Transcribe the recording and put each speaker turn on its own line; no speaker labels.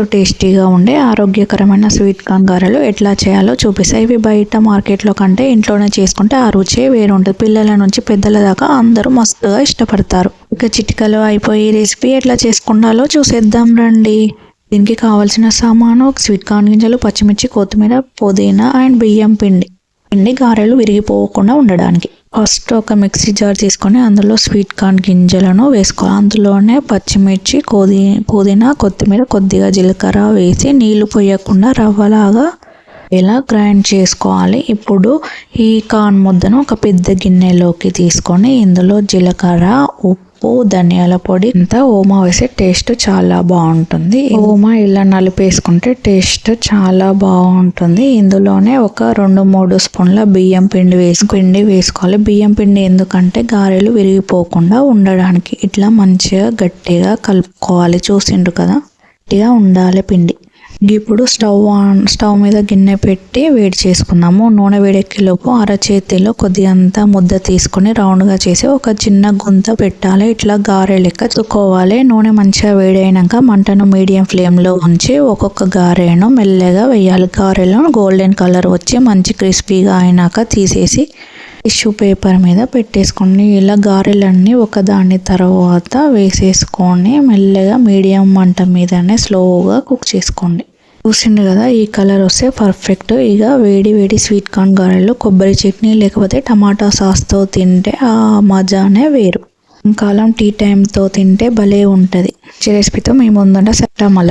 మస్తు టేస్టీగా ఉండే ఆరోగ్యకరమైన స్వీట్ కార్న్ గారెలు ఎట్లా చేయాలో చూపిస్తాయి ఇవి బయట మార్కెట్లో కంటే ఇంట్లోనే చేసుకుంటే ఆ రుచే వేరు ఉంటుంది పిల్లల నుంచి పెద్దల దాకా అందరూ మస్తుగా ఇష్టపడతారు. ఇక చిటికలో అయిపోయి రెసిపీ ఎట్లా చేసుకుంటాలో చూసేద్దాం రండి. దీనికి కావాల్సిన సామాను స్వీట్ కార్న్ గింజలు పచ్చిమిర్చి కొత్తిమీర పుదీనా అండ్ బియ్యం పిండి. పిండి గారెలు విరిగిపోకుండా ఉండడానికి. ఫస్ట్ ఒక మిక్సీ జార్ తీసుకొని అందులో స్వీట్ కార్న్ గింజలను వేసుకోవాలి. అందులోనే పచ్చిమిర్చి కోది పుదీనా కొత్తిమీర కొద్దిగా జీలకర్ర వేసి నీళ్ళు పోయకుండా రవ్వలాగా ఎలా గ్రైండ్ చేసుకోవాలి? ఇప్పుడు ఈ కార్న్ ముద్దను ఒక పెద్ద గిన్నెలోకి తీసుకొని ఇందులో జీలకర్ర ఉప్పు ఉప్పు ధనియాల పొడి ఇంత ఓమా వేసే టేస్ట్ చాలా బాగుంటుంది. ఓమా ఇలా నలిపేసుకుంటే టేస్ట్ చాలా బాగుంటుంది. ఇందులోనే ఒక రెండు మూడు స్పూన్ల బియ్యం పిండి వేసి పిండి వేసుకోవాలి. బియ్యం పిండి ఎందుకంటే గారెలు విరిగిపోకుండా ఉండడానికి ఇట్లా మంచిగా గట్టిగా కలుపుకోవాలి. చూసిండ్రు కదా? గట్టిగా ఉండాలి పిండి. ఇప్పుడు స్టవ్ ఆన్ స్టవ్ మీద గిన్నె పెట్టి వేడి చేసుకున్నాము నూనె వేడెక్కేలోపు అరచేతిలో కొద్ది అంతా ముద్ద తీసుకొని రౌండ్గా చేసి ఒక చిన్న గుంత పెట్టాలి. ఇట్లా గారె లెక్క చుక్కోవాలి నూనె మంచిగా వేడైనాక మంటను మీడియం ఫ్లేమ్లో ఉంచి ఒక్కొక్క గారెను మెల్లగా వేయాలి. గారెలో గోల్డెన్ కలర్ వచ్చి మంచి క్రిస్పీగా అయినాక తీసేసి టిష్యూ పేపర్ మీద పెట్టేసుకోండి. ఇలా గారెలన్నీ ఒకదాని తర్వాత వేసేసుకొని మెల్లగా మీడియం మంట మీదనే స్లోగా కుక్ చేసుకోండి. చూసిండు కదా ఈ కలర్ వస్తే పర్ఫెక్ట్ ఇక వేడి వేడి స్వీట్ కార్న్ గారెలు కొబ్బరి చట్నీ లేకపోతే టమాటా సాస్తో తింటే ఆ మజానే వేరు. కాలం టీ టైంతో తింటే భలే ఉంటుంది. రెసిపీతో మేము ముందుంటే సెప్టమల